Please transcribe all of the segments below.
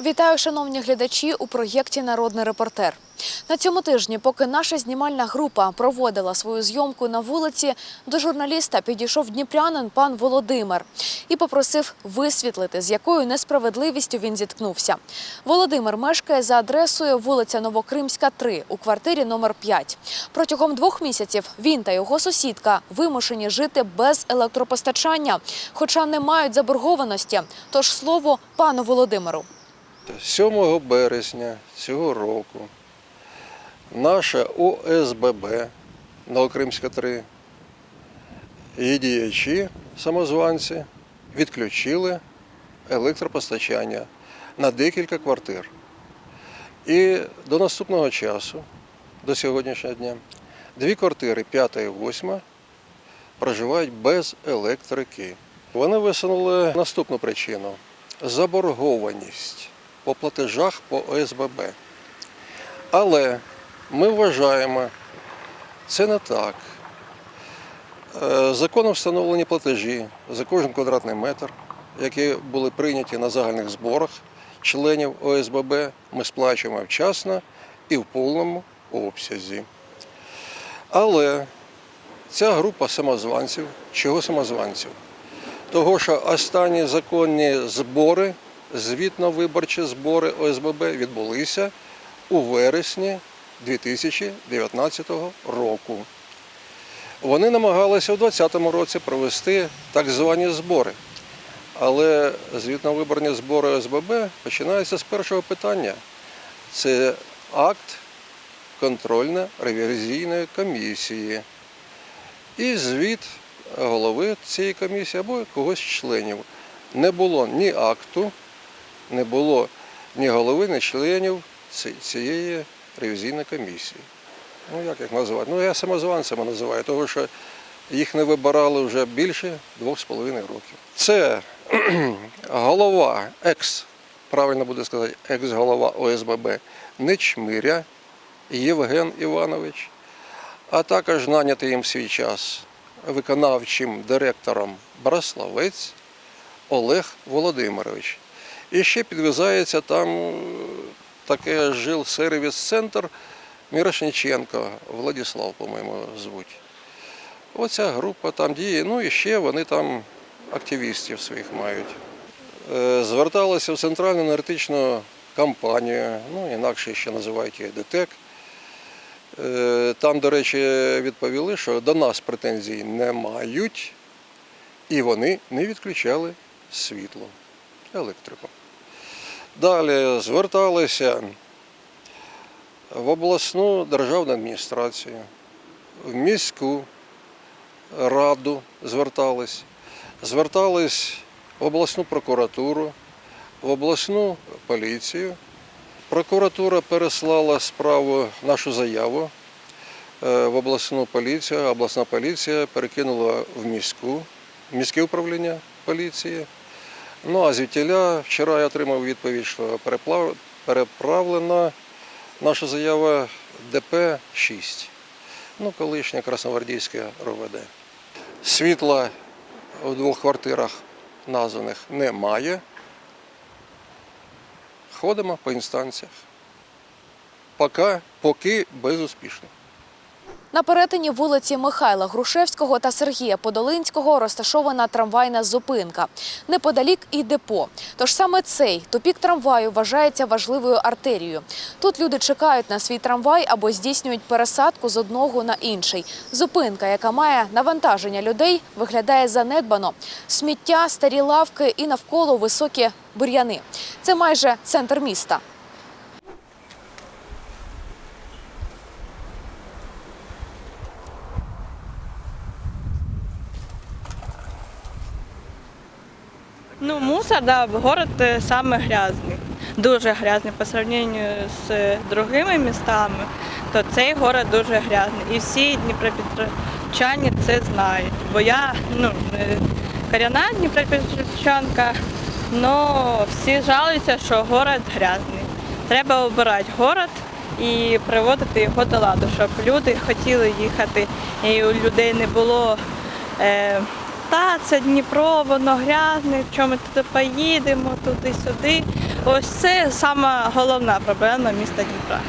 Вітаю, шановні глядачі, у проєкті Народний репортер. На цьому тижні, поки наша знімальна група проводила свою зйомку на вулиці, до журналіста підійшов дніпрянин пан Володимир і попросив висвітлити, з якою несправедливістю він зіткнувся. Володимир мешкає за адресою вулиця Новокримська, 3, у квартирі номер 5. Протягом двох місяців він та його сусідка вимушені жити без електропостачання, хоча не мають заборгованості. Тож слово пану Володимиру. 7 березня цього року наша ОСББ Новокримська 3 і діячі самозванці відключили електропостачання на декілька квартир. І до наступного часу, до сьогоднішнього дня, дві квартири 5 і 8 проживають без електрики. Вони висунули наступну причину заборгованість по платежах по ОСББ. Але ми вважаємо, це не так. Е, Законом встановлені платежі за кожен квадратний метр, які були прийняті на загальних зборах членів ОСББ, ми сплачуємо вчасно і в повному обсязі. Але ця група самозванців, чого самозванців? Того, що останні законні збори, звітно-виборчі збори ОСББ відбулися у вересні 2019 року. Вони намагалися у 2020 році провести так звані збори. Але звітно-виборні збори ОСББ починаються з першого питання. Це акт контрольно-ревізійної комісії і звіт голови цієї комісії або когось з членів. Не було ні акту, не було ні голови, ні членів цієї ревізійної комісії. Ну як їх називати? Ну я самозванцями називаю, тому що їх не вибирали вже більше двох з половиною років. Це голова, екс, правильно буде сказати, екс-голова ОСББ Нечмиря Євген Іванович, а також нанятий їм свій час виконавчим директором Браславець Олег Володимирович. І ще підв'язається там е, таке жил сервіс-центр Мірошниченко, Владислав, по-моєму, звуть. Оця група там діє, ну і ще вони там активістів своїх мають. Е, Зверталися в Центральну енергетичну компанію, ну інакше ще називають її ДТЕК. Е, Там, до речі, відповіли, що до нас претензій не мають, і вони не відключали світло, електрику. Далі зверталися в обласну державну адміністрацію, в міську раду звертались, звертались в обласну прокуратуру, в обласну поліцію. Прокуратура переслала справу нашу заяву е, в обласну поліцію, обласна поліція перекинула в міську, міське управління поліції. Ну а звідтіля вчора я отримав відповідь, що переправлена наша заява ДП-6, ну, колишня Красногвардійське РОВД. Світла в двох квартирах названих немає. Ходимо по інстанціях. Поки, поки безуспішно. На перетині вулиці Михайла Грушевського та Сергія Подолинського розташована трамвайна зупинка. Неподалік і депо. Тож саме цей тупік трамваю вважається важливою артерією. Тут люди чекають на свій трамвай або здійснюють пересадку з одного на інший. Зупинка, яка має навантаження людей, виглядає занедбано. Сміття, старі лавки і навколо високі бур'яни. Це майже центр міста. Ну, мусор, да, город э, самый грязний. Дуже грязний по сравнению з е, другими містами, то цей город дуже грязний. І всі дніпропетровчані це знають. Бо я ну, не корінна дніпропетровчанка, але всі жалуються, що город грязний. Треба обирати город і приводити його до ладу, щоб люди хотіли їхати, і у людей не було. Е, та це Дніпро, воно грязне, що ми туди поїдемо, туди-сюди. Ось це сама головна проблема міста Дніпра.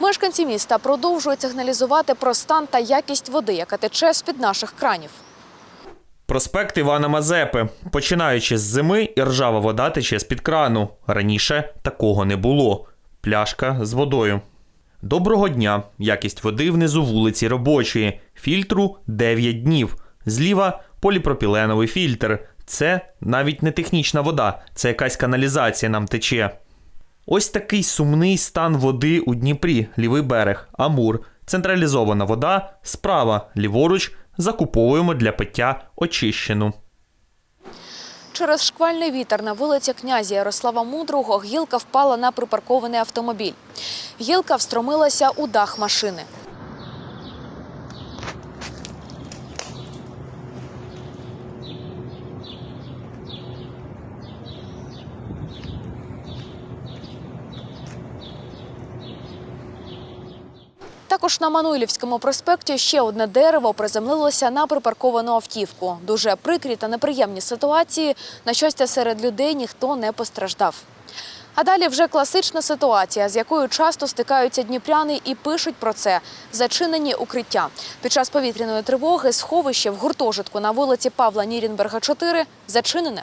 Мешканці міста продовжують сигналізувати про стан та якість води, яка тече з-під наших кранів. Проспект Івана Мазепи. Починаючи з зими, і ржава вода тече з-під крану. Раніше такого не було. Пляшка з водою. Доброго дня. Якість води внизу вулиці робочої. Фільтру 9 днів. Зліва поліпропіленовий фільтр. Це навіть не технічна вода, це якась каналізація нам тече. Ось такий сумний стан води у Дніпрі, лівий берег, Амур. Централізована вода, справа, ліворуч, закуповуємо для пиття очищену. Через шквальний вітер на вулиці князя Ярослава Мудрого гілка впала на припаркований автомобіль. Гілка встромилася у дах машини. Також на Мануйлівському проспекті ще одне дерево приземлилося на припарковану автівку. Дуже прикрі та неприємні ситуації. На щастя, серед людей ніхто не постраждав. А далі вже класична ситуація, з якою часто стикаються дніпряни і пишуть про це зачинені укриття. Під час повітряної тривоги сховище в гуртожитку на вулиці Павла Нірінберга 4 зачинене.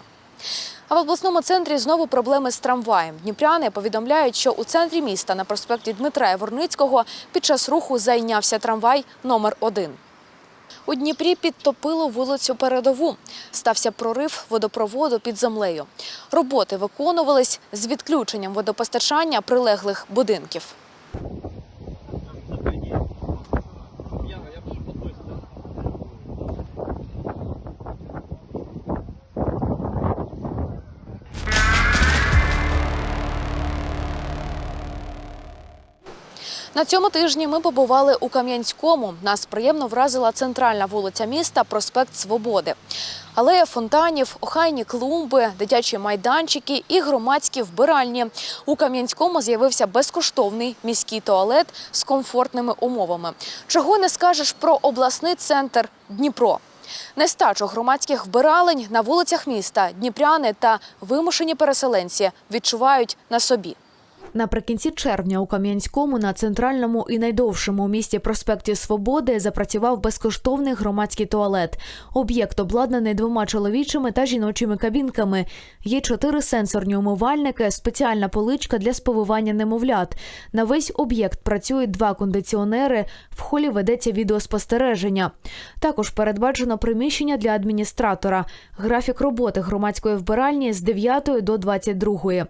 А в обласному центрі знову проблеми з трамваєм. Дніпряни повідомляють, що у центрі міста на проспекті Дмитра Яворницького під час руху зайнявся трамвай номер 1 У Дніпрі підтопило вулицю Передову. Стався прорив водопроводу під землею. Роботи виконувались з відключенням водопостачання прилеглих будинків. На цьому тижні ми побували у Кам'янському. Нас приємно вразила центральна вулиця міста, проспект Свободи. Алея фонтанів, охайні клумби, дитячі майданчики і громадські вбиральні. У Кам'янському з'явився безкоштовний міський туалет з комфортними умовами. Чого не скажеш про обласний центр Дніпро. Нестачу громадських вбиралень на вулицях міста дніпряни та вимушені переселенці відчувають на собі. Наприкінці червня у Кам'янському на центральному і найдовшому у місті проспекті Свободи запрацював безкоштовний громадський туалет. Об'єкт обладнаний двома чоловічими та жіночими кабінками. Є чотири сенсорні умивальники, спеціальна поличка для сповивання немовлят. На весь об'єкт працюють два кондиціонери. В холі ведеться відеоспостереження. Також передбачено приміщення для адміністратора. Графік роботи громадської вбиральні з 9 до 22.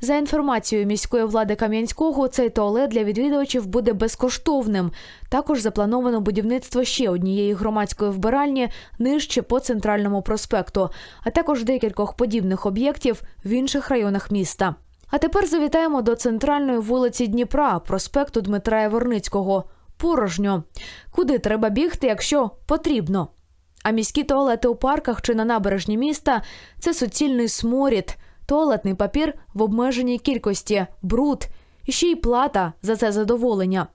За інформацією міської влади Кам'янського, цей туалет для відвідувачів буде безкоштовним. Також заплановано будівництво ще однієї громадської вбиральні нижче по центральному проспекту, а також декількох подібних об'єктів в інших районах міста. А тепер завітаємо до центральної вулиці Дніпра, проспекту Дмитра Яворницького. Порожньо. Куди треба бігти, якщо потрібно? А міські туалети у парках чи на набережні міста це суцільний сморід, туалетний папір в обмеженій кількості, бруд і ще й плата за це задоволення.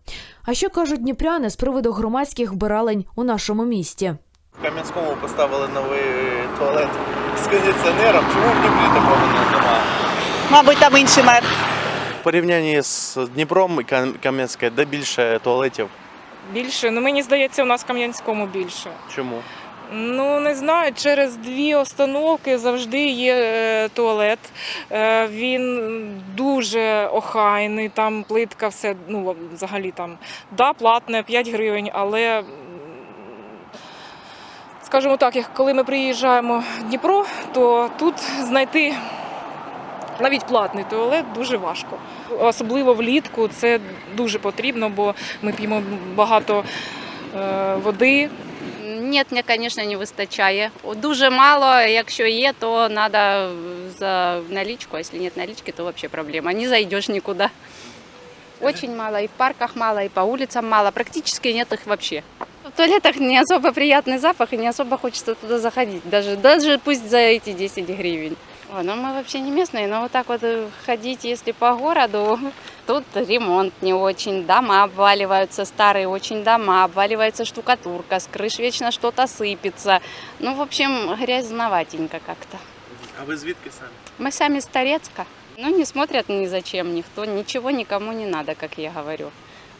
А що кажуть дніпряни з приводу громадських вбиралень у нашому місті? В Кам'янському поставили новий туалет з кондиціонером. Чому в Дніпрі такого немає? Мабуть, там інший мер. В порівнянні з Дніпром і Кам'янське, де більше туалетів? Більше, ну мені здається, у нас в Кам'янському більше. Чому? Ну не через дві остановки завжди є е, туалет. Е, він дуже охайний, там плитка, все ну взагалі там да, платне 5 гривень, але скажімо так, коли ми приїжджаємо в Дніпро, то тут знайти навіть платний туалет дуже важко. Особливо влітку це дуже потрібно, бо ми п'ємо багато е, води. Нет, звісно, не вистачає. Дуже мало, якщо є, то треба за налічку, а якщо немає налічки, то взагалі проблема. Не зайдеш нікуди. Очень мало, и в парках мало, и по улицам мало, практически нет их вообще. В туалетах не особо приятный запах, и не особо хочется туда заходить, даже, даже пусть за эти 10 гривен. Ой, ну мы вообще не местные, но вот так вот э, ходить, если по городу, тут ремонт не очень, дома обваливаются, старые очень дома, обваливается штукатурка, с крыш вечно что-то сыпется. Ну, в общем, грязноватенько как-то. А ви звідки самі? Мы сами с Торецка. Ну, не смотрят ни зачем никто, ничего никому не надо, как я говорю.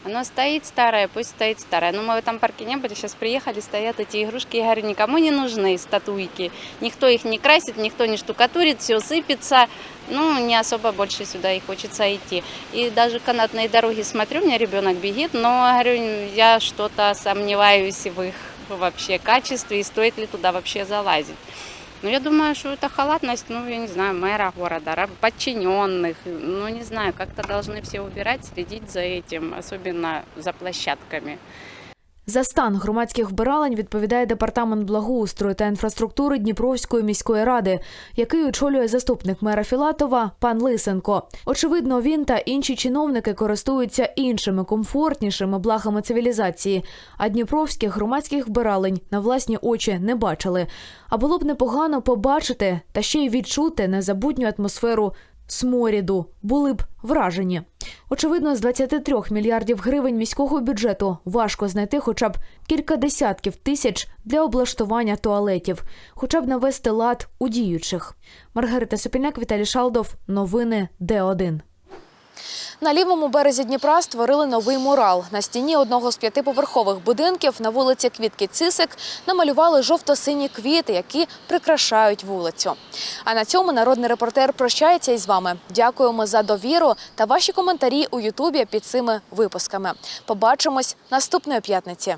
Оно стоит старое, пусть стоит старое. Но мы в этом парке не были, сейчас приехали, стоят эти игрушки. Я говорю, никому не нужны статуйки. Никто их не красит, никто не штукатурит, все сыпется. Ну, не особо больше сюда и хочется идти. И даже канатные дороги смотрю, у меня ребенок бегит, но говорю, я что-то сомневаюсь в их вообще качестве и стоит ли туда вообще залазить. Ну, я думаю, что это халатность, ну, я не знаю, мэра города, раб- подчиненных. Ну, не знаю, как-то должны все убирать, следить за этим, особенно за площадками. За стан громадських вбиралень відповідає департамент благоустрою та інфраструктури Дніпровської міської ради, який очолює заступник мера Філатова пан Лисенко. Очевидно, він та інші чиновники користуються іншими комфортнішими благами цивілізації, а дніпровських громадських вбиралень на власні очі не бачили. А було б непогано побачити та ще й відчути незабутню атмосферу сморіду, були б вражені. Очевидно, з 23 мільярдів гривень міського бюджету важко знайти хоча б кілька десятків тисяч для облаштування туалетів, хоча б навести лад у діючих. Маргарита Сопільняк, Віталій Шалдов. Новини Д1. На лівому березі Дніпра створили новий мурал. На стіні одного з п'ятиповерхових будинків на вулиці Квітки Цисик намалювали жовто-сині квіти, які прикрашають вулицю. А на цьому народний репортер прощається із вами. Дякуємо за довіру та ваші коментарі у Ютубі під цими випусками. Побачимось наступної п'ятниці.